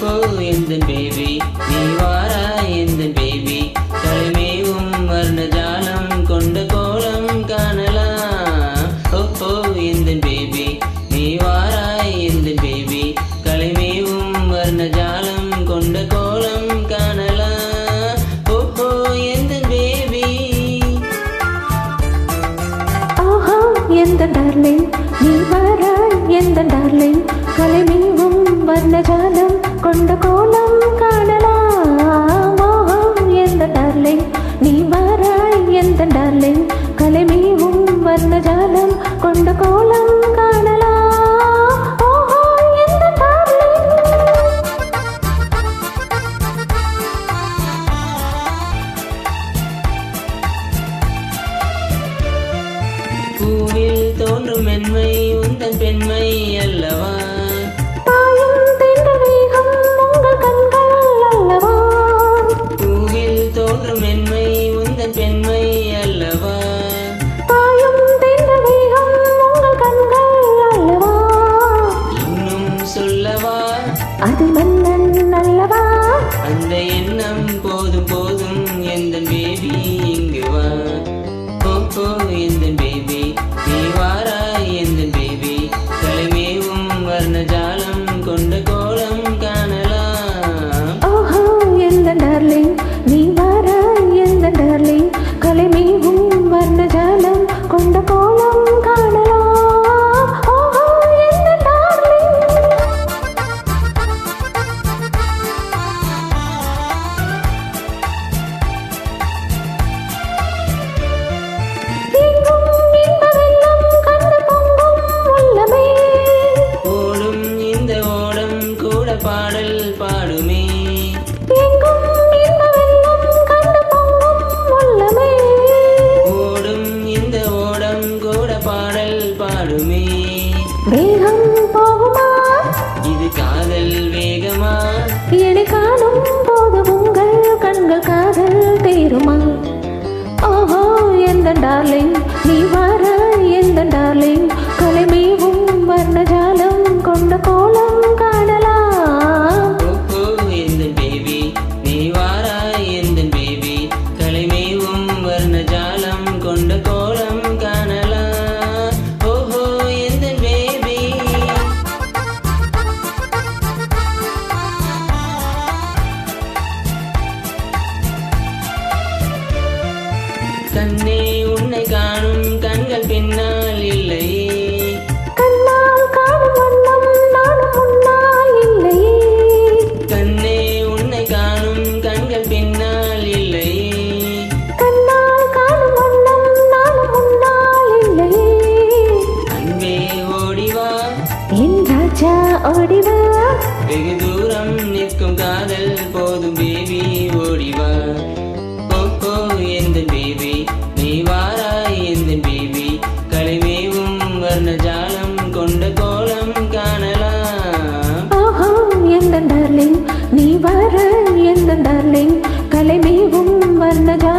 போ எந்த பேபி? நீ வாரா எந்த பேபி? தலைமையும் வர்ண ஜாலம் கொண்ட கோலம் காணலாம். ஓஹோ எந்த பேபி? நீ வாரா எந்த பேபி? தலைமையும் வர்ண ஜாலம் கொண்ட கோலம் காணலாம். ஓஹோ எந்த பேபி? ஓஹோ எந்த டார்லிங்? நீ வாரா எந்த டார்லிங்? கலைமையும் வர்ண ஜாலம் கொண்ட கோலம் காணலாம். ஆஹா எந்த டார்லிங்? நீ வாராய் எந்த டார்லிங்? கலைமீவும் வர்ணஜாலம் கொண்ட கோலம் பூவில் தோன்றும் மென்மை உந்தன் பெண்மை அல்லவா? அது மன்னன் அல்லவா? அந்த எண்ணம் போதும் போதும் எந்த பேபி? பாடல் பாடுமே. ஓடும் இந்த ஓடம் கூட பாடல் பாடுமே. வேகம் போகுமா? இது காதல் வேகமா? என்னை காணும் போது உங்கள் கண்கள் காதல் தேருமா? ஓஹோ எந்த டார்லிங் நீ வர எந்த டார்லிங்? கண்ணே உன்னை காணும் கண்கள் பின்னால் இல்லையே கண்ணால் காணும் வண்ணம் நானும் முன்னால் இல்லையே கண்ணே உன்னை காணும் கண்கள் பின்னால் இல்லையே கண்ணால் காணும் வண்ணம் நானும் முன்னால் இல்லையே அன்பே ஓடிவா என் ராஜா ஓடிவா வெகு தூரம் நிற்கும் காதல் போதும் பேபி. எந்த டார்லிங் நீ வர எந்த டார்லிங் கலைமீவும் வர்ணஜா